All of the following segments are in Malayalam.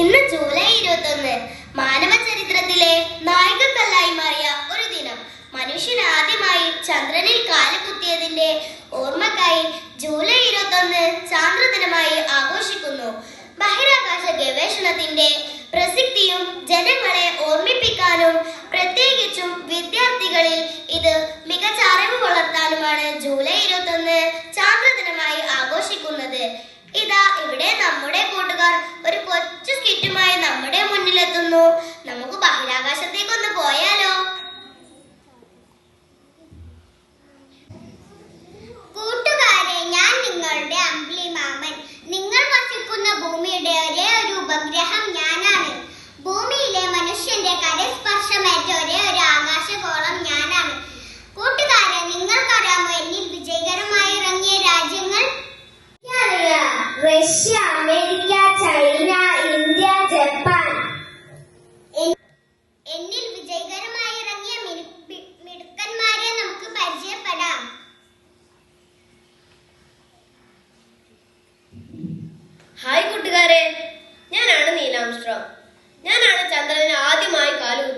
ഇന്ന് ജൂലൈ ഇരുപത്തൊന്ന് മാനവ ചരിത്രത്തിലെ നായകക്കല്ലായി മാറിയ ഒരു ദിനം. മനുഷ്യൻ ആദ്യമായി ചന്ദ്രനിൽ കാലുകുത്തിയതിന്റെ ഓർമ്മക്കായി ജൂലൈ ഇരുപത്തൊന്ന് ചാന്ദ്രദിനമായി ആഘോഷിക്കുന്നു. ബഹിരാകാശ ഗവേഷണത്തിന്റെ പ്രസക്തിയും ജനങ്ങളെ ഓർമ്മിപ്പിക്കാനും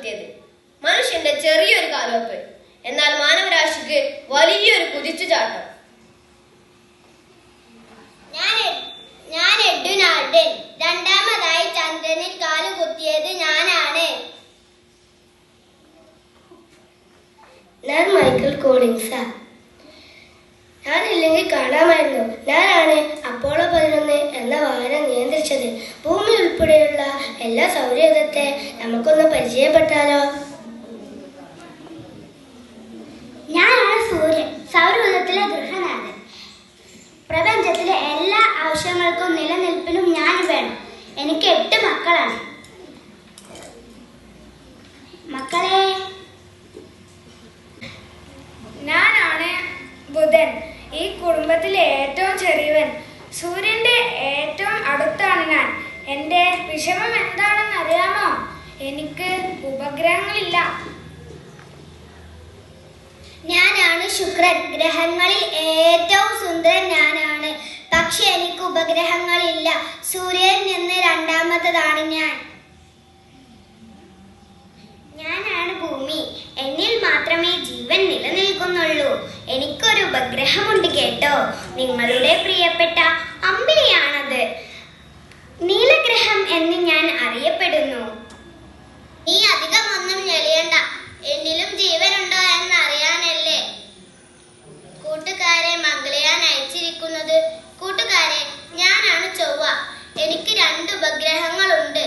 കാലുകുത്തിയത് മനുഷ്യന്റെ ചെറിയൊരു കാലോപ്പ് എന്നാൽ മാനവരാശിക്ക് വലിയൊരു കുതിച്ചു ചാട്ടം. ഞാൻ എഡ്വിൻ രണ്ടാമതായി ചന്ദ്രനിൽ കാലുകുത്തിയത് ഞാനാണ്. ഞാൻ മൈക്കിൾ കോളിൻസാ. ഞാനില്ലെങ്കിൽ കാണാമായിരുന്നു. ഞാനാണ് അപ്പോളോ പതിനൊന്ന് എന്ന വാഹനം നിയന്ത്രിച്ചത്. ഭൂമി ഉൾപ്പെടെയുള്ള എല്ലാ സൗരയൂഥത്തെ നമുക്കൊന്ന് പരിചയപ്പെട്ടാലോ വിഷമം എന്താണെന്ന് അറിയാമോ? എനിക്ക് ഉപഗ്രഹങ്ങളില്ല. ഞാനാണ് ശുക്രൻ. ഗ്രഹങ്ങളിൽ ഏറ്റവും സുന്ദരൻ ഞാനാണ്. പക്ഷെ എനിക്ക് ഉപഗ്രഹങ്ങളില്ല. സൂര്യനിൽ നിന്ന് രണ്ടാമത്തതാണ് ഞാൻ. ഞാനാണ് ഭൂമി. എന്നിൽ മാത്രമേ ജീവൻ നിലനിൽക്കുന്നുള്ളൂ. എനിക്കൊരു ഉപഗ്രഹമുണ്ട് കേട്ടോ. നിങ്ങളുടെ പ്രിയപ്പെട്ട നീലഗ്രഹം എന്ന് ഞാൻ അറിയപ്പെടുന്നു. നീ അധികം ഒന്നും ഞെളിയണ്ട. എന്നിലും ജീവനുണ്ടോ എന്ന് അറിയാനല്ലേ. കൂട്ടുകാരെ മംഗളയാൻ അയച്ചിരിക്കുന്നത്. കൂട്ടുകാരെ ഞാനാണ് ചൊവ്വ. എനിക്ക് രണ്ട് ഉപഗ്രഹങ്ങളുണ്ട്.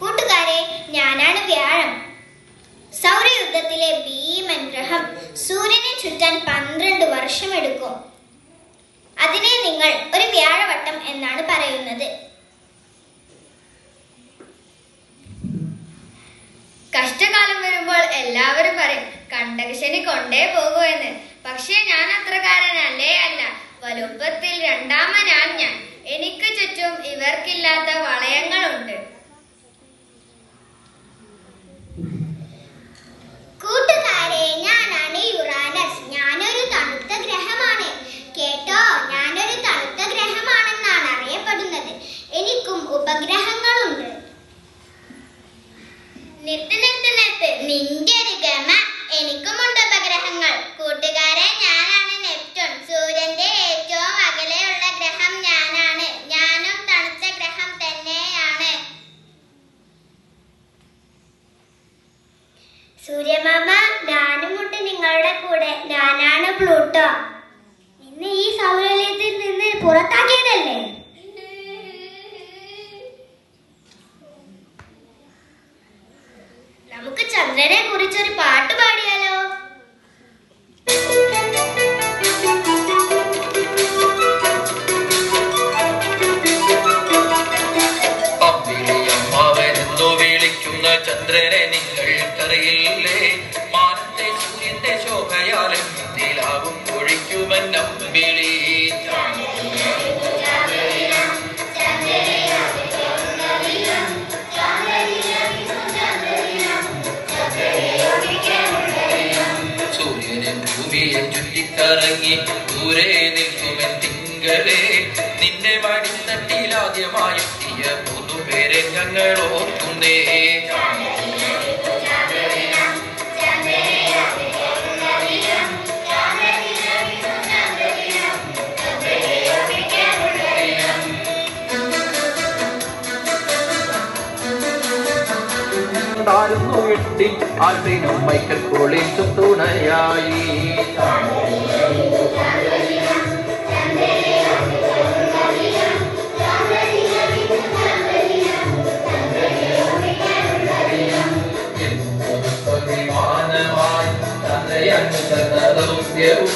കൂട്ടുകാരെ ഞാനാണ് വ്യാഴം. സൗരയുദ്ധത്തിലെ ഭീമൻ ഗ്രഹം സൂര്യനെ ചുറ്റാൻ പന്ത്രണ്ട് വർഷമെടുക്കും. അതിനെ നിങ്ങൾ ഒരു വ്യാഴവട്ടം എന്നാണ് പറയുന്നത്. കഷ്ടകാലം വരുമ്പോൾ എല്ലാവരും പറയും കണ്ടകശനി കൊണ്ടേ പോകൂ എന്ന്. പക്ഷേ ഞാൻ അത്രകാരനല്ലേ അല്ല. വലുപ്പത്തിൽ രണ്ടാമനാണ് ഞാൻ. എനിക്ക് ചുറ്റും ഇവർക്കില്ലാത്ത വളയങ്ങളുണ്ട്. സൂര്യമാമ ഞാനുമുണ്ട് നിങ്ങളുടെ കൂടെ. ഞാനാണ് പ്ലൂട്ടോ. ഇന്ന് ഈ സൗരലയത്തിൽ നിന്ന് പുറത്താക്കിയതല്ലേ? നമുക്ക് ചന്ദ്രനെ കുറിച്ചൊരു പാട്ട് ചുറ്റിക്കറങ്ങി ദൂരെ നിൽക്കുമെൻ തിങ്കളെ നിന്റെ വടിത്തട്ടിലാ ആദ്യമായെത്തിയ പുതുപേരെ ഞങ്ങൾ ഓർക്കുന്നേ ഉണ്ടായിരുന്നു എട്ടി ആൽബിനും Michael ചന്ദ്രയന്ന് ചന്ദ്രദൗത്യവും